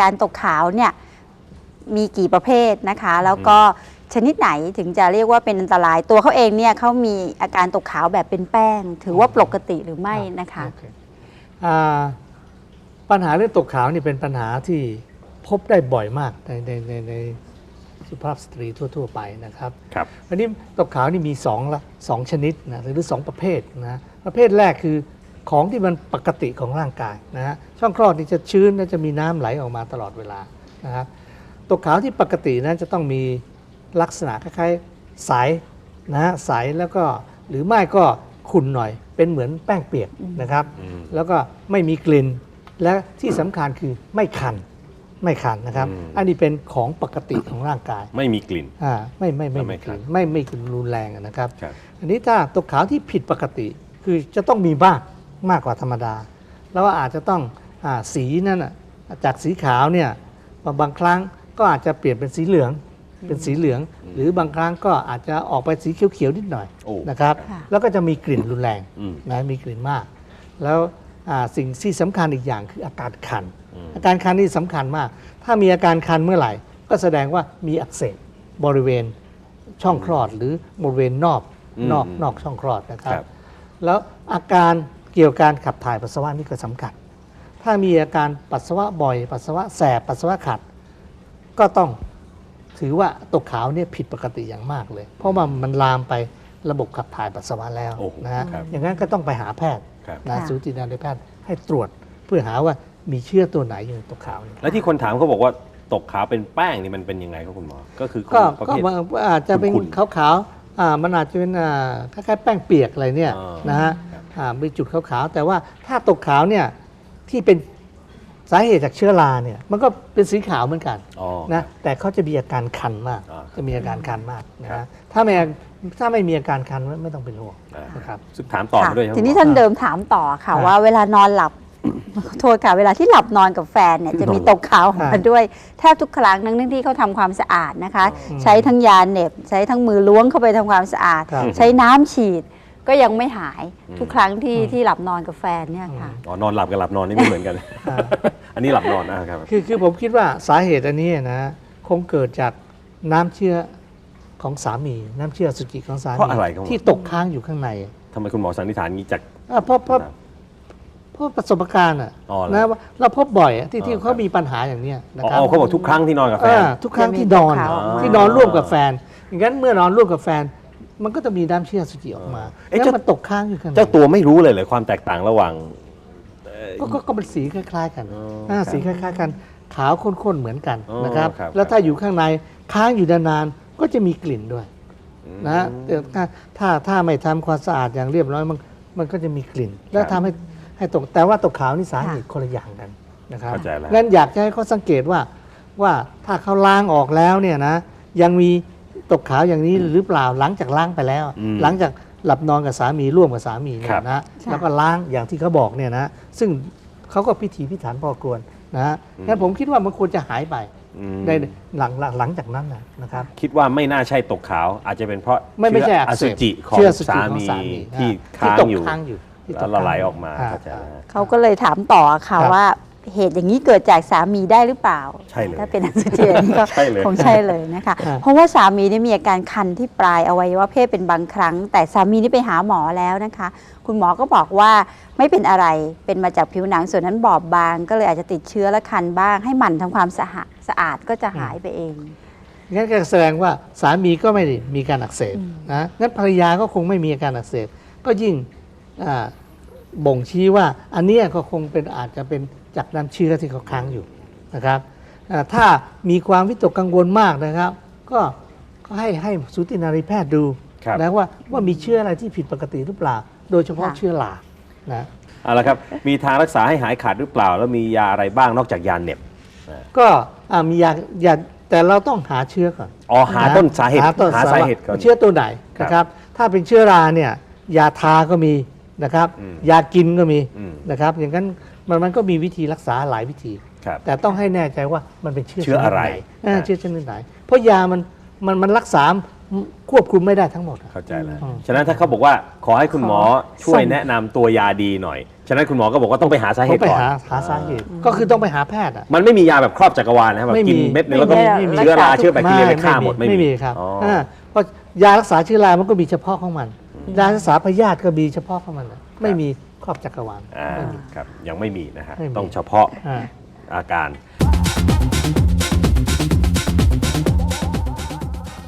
การตกขาวเนี่ยมีกี่ประเภทนะคะ แล้วก็ชนิดไหนถึงจะเรียกว่าเป็นอันตรายตัวเขาเองเนี่ยเขามีอาการตกขาวแบบเป็นแป้ง ถือว่าปกติหรือไม่นะคะโอเคอ่าปัญหาเรื่องตกขาวนี่เป็นปัญหาที่พบได้บ่อยมากในในในในสุภาพสตรีทั่ว ๆ ไปนะครับครับ อันนี้ตกขาวนี่มีสองละสองชนิดนะหรือสองประเภทนะประเภทแรกคือ ของที่มันปกติของร่างกายนะฮะช่องคลอดนี่จะชื้นและจะมีน้ำไหลออกมาตลอดเวลานะครับตกขาวที่ปกตินั้นจะต้องมีลักษณะคล้ายๆใสนะฮะใสแล้วก็หรือไม่ก็ขุ่นหน่อย เป็นเหมือนแป้งเปียกนะครับอืมแล้วก็ไม่มีกลิ่นและที่สำคัญคือไม่คันไม่คันนะครับอืมอันนี้เป็นของปกติของร่างกาย ไม่มีกลิ่นอ่าไม่ไม่ไม่ไม่ไม่คักนลิ่นไม่ไม่กลิ่นรุนแรงอะนะครับครับ อันนี้ถ้าตกขาวที่ผิดปกติคือจะต้องมีมาก มากกว่าธรรมดา แล้วอาจจะต้องอาสีนั่นน่ะจากสีขาวเนี่ยบางบางครั้งก็อาจจะเปลี่ยนเป็นสีเหลืองเป็นสีเหลือง หรือบางครั้งก็อาจจะออกไปสีเขียวๆนิดหน่อยโอ้นะครับค่ะแล้วก็จะมีกลิ่นรุนแรงอืมนะมีกลิ่นมาก แล้วอ่าสิ่งที่สำคัญอีกอย่างคืออาการคันอืมอาการคันนี่สำคัญมาก ถ้ามีอาการคันเมื่อไหร่ ก็แสดงว่ามีอักเสบบริเวณช่องคลอดหรือบริเวณนอกอืมนอกนอกช่องคลอดนะครับครับแล้วอาการ เกี่ยวกับการขับถ่ายปัสสาวะนี่ก็สำคัญ ถ้ามีอาการปัสสาวะบ่อย ปัสสาวะแสบ ปัสสาวะขัด ก็ต้องถือว่าตกขาวเนี่ยผิดปกติอย่างมากเลย เพราะว่ามันลามไประบบขับถ่ายปัสสาวะแล้วโอ้โหนะฮะครับอย่างนั้นก็ต้องไปหาแพทย์ครับนะค่ะสูตินารีแพทย์ให้ตรวจเพื่อหาว่ามีเชื้อตัวไหนอยู่ในตกขาวนี่แล้วที่คนถามเขาบอกว่าตกขาวเป็นแป้งนี่มันเป็นยังไงครับคุณหมอ ก็คือก็ประก็เภทมันอาจจะเป็นขุ่นขาวๆอ่ามันอาจจะเป็นอ่าคล้ายๆแป้งเปียกอะไรเนี่ยอ่านนะฮะครับอ่า มีจุดขาวๆแต่ว่าถ้าตกขาวเนี่ยที่เป็นสาเหตุจากเชื้อราเนี่ยมันก็เป็นสีขาวเหมือนกันอ๋อนะแต่เขาจะมีอาการคันมากอ่าครับจะมีอาการคันมากนะครัฮะบถ้าไม่ถ้าไม่มีอาการคันไม่ไม่ต้องเป็นห่วงอ่านะครับซึ่งถามต่อค่ะมาด้วยครับทีนี้คุณหมอท่านเดิมถามต่อค่ะครับว่าเวลานอนหลับขอโทษค่ะเวลาที่หลับนอนกับแฟนเนี่ยจะมีนอนหลับตกขาวออกครัมาบด้วยแทบทุกครั้งทั้งที่เขาทำความสะอาดนะคะอืมใช้ทั้งยาเหน็บ ใช้ทั้งมือล้วงเข้าไปทำความสะอาดครับใช้น้ำฉีด ก็ยังไม่หายอืมทุกครั้งที่อืมที่หลับนอนกับแฟนเนี่ยค่ะ อ๋อนอนหลับกับหลับนอนนี่ไม่เหมือนกันอ่าอันนี้หลับนอนนะครับ คือคือผมคิดว่าสาเหตุอันนี้นะคงเกิดจากน้ำเชื่อของสามี น้ำเชื่ออสุจิของสามีเพราะอะไรครับที่ตกค้างอยู่ข้างในทำไมคุณหมอสันนิษฐานงี้จากอะเพราะเพราะเพราะประสบการณ์อะอ๋อเหรอนะว่าเราพบบ่อยอะที่ที่อ๋อเขามีปัญหาอย่างเนี้ยนะอ๋ครับอเขาบอกทุกครั้งที่นอนกับแฟนอ่าทุกครั้งที่นอนจะมีตกขาวออกมาที่นอนร่วมกับแฟนอย่างนั้นเมื่อนอนร่วมกับแฟน มันก็จะมีน้ำเชื่ออสุจิออกมาเอ๊ะแล้วเจ้า มันตกค้างอยู่ข้างในเจ้าตัวไม่รู้เลยเลยความแตกต่างระหว่างเอ่อ ก็ก็ก็เป็นสีคล้าย ๆ กันอ๋ออ่าครับสีคล้าย ๆ กัน ขาวข้นๆเหมือนกันอ๋อนะครับ ครับ แล้วถ้าอยู่ข้างในค้างอยู่นานๆก็จะมีกลิ่นด้วย นะแต่ถ้าถ้าถ้าไม่ทำความสะอาดอย่างเรียบร้อยมันมันก็จะมีกลิ่น แล้วทำให้ให้ตกแต่ว่าตกขาวนี่สาเหตุคนละอย่างกันนะครับเข้าใจแล้ว งั้นอยากจะให้เขาสังเกตว่าว่าถ้าเขาล้างออกแล้วเนี่ยนะยังมี ตกขาวอย่างนี้หรือเปล่าหลังจากล้างไปแล้วอืมหลังจากหลับนอนกับสามีร่วมกับสามีเนี่ครัยบนะแล้วก็ล้างอย่างที่เขาบอกเนี่ยนะซึ่งเขาก็พิถีพิถันพอควรนะฮะงั้นผมคิดว่ามันควรจะหายไปอืมในหลังหลังหลังจากนั้นนะนะครับคิดว่าไม่น่าใช่ตกขาว อาจจะเป็นเพราะไม่ไม่ใช่เชื้ออัอกเสสุบจิของเชื้ออสุจิสาของมีสามีที่อ่ค้างตกอยู่ค้างอยู่ที่ตแล้วกละค้างลายออกมาอ่เข้าใจแล้วเขาก็เลยถามต่อค่ะครับว่า เหตุอย่างนี้เกิดจากสามีได้หรือเปล่า ใช่เลยถ้าเป็นอสุจิอันนี้ก็ใช่เลยคงใช่เลยนะคะครับเพราะว่าสามีนี่มีอาการคันที่ปลายอวัยวะเพศเป็นบางครั้ง แต่สามีนี่ไปหาหมอแล้วนะคะ คุณหมอก็บอกว่าไม่เป็นอะไรเป็นมาจากผิวหนังส่วนนั้นบอบบาง ก็เลยอาจจะติดเชื้อและคันบ้าง ให้หมั่นทำความสะอาดสะอาดก็จะหายไปเองงั้นก็แสดงว่าสามีก็ไม่ได้มีการอักเสบอืมนะงั้นภรรยาก็คงไม่มีอาการอักเสบก็ยิ่งอ่า บ่งชี้ว่าอันเนี้ยก็คงเป็นอาจจะเป็นจากน้ำเชื้อที่เขาค้างอยู่นะครับอ่าถ้ามีความวิตกกังวลมากนะครับ ก็ก็ให้ให้สูตินารีแพทย์ดูครับนะว่าว่ามีเชื้ออะไรที่ผิดปกติหรือเปล่า โดยเฉพาะค่ะเชื้อรานะเอาละครับ มีทางรักษาให้หายขาดหรือเปล่า แล้วมียาอะไรบ้างนอกจากยาเหน็บก็อ่ามียายาแต่เราต้องหาเชื้อก่อนอ๋อหาต้นสาเหตุหาต้นหาสาเหตุก่อนเชื้อตัวไหนครับนะครับ ถ้าเป็นเชื้อราเนี่ยยาทาก็มี นะครับ อืมยากินก็มีอืม นะครับ อย่างนั้นมันมันก็มีวิธีรักษาหลายวิธี ครับ แต่ต้องให้แน่ใจว่ามันเป็นเชื้อเชื้ออะไรชนิดหนเออเชื้อชนิดไหน เพราะยามันมันมันรักษาควบคุมไม่ได้ทั้งหมดอะ เข้าใจแล้ว อืมฉะนั้นถ้าเขาบอกว่าขอให้คุณหมอขอช่วยส่งแนะนำตัวยาดีหน่อย ฉะนั้นคุณหมอก็บอกว่าต้องไปหาสาเหต้อตุงไปก่อน หาหาสาเหตุ ก็คือต้องไปหาแพทย์อะ มันไม่มียาแบบครอบจักรวาลนะครับแบบไม่มี กินเม็ดหนึงแล้วก็ไม่มี เชื้อราเชื้อแบคทีเรียไปฆ่าหมดไม่มีครับอ๋ออาเพราะยารักษาเชื้อรามันก็มีเฉพาะของมัน ยารักษาพยาธิก็มีเฉพาะของมันอะไม่มีครอบจักรวาล อ่าไม่มีครับยังไม่มีนะฮะไม่มีต้องเฉพาะอ่า อาการ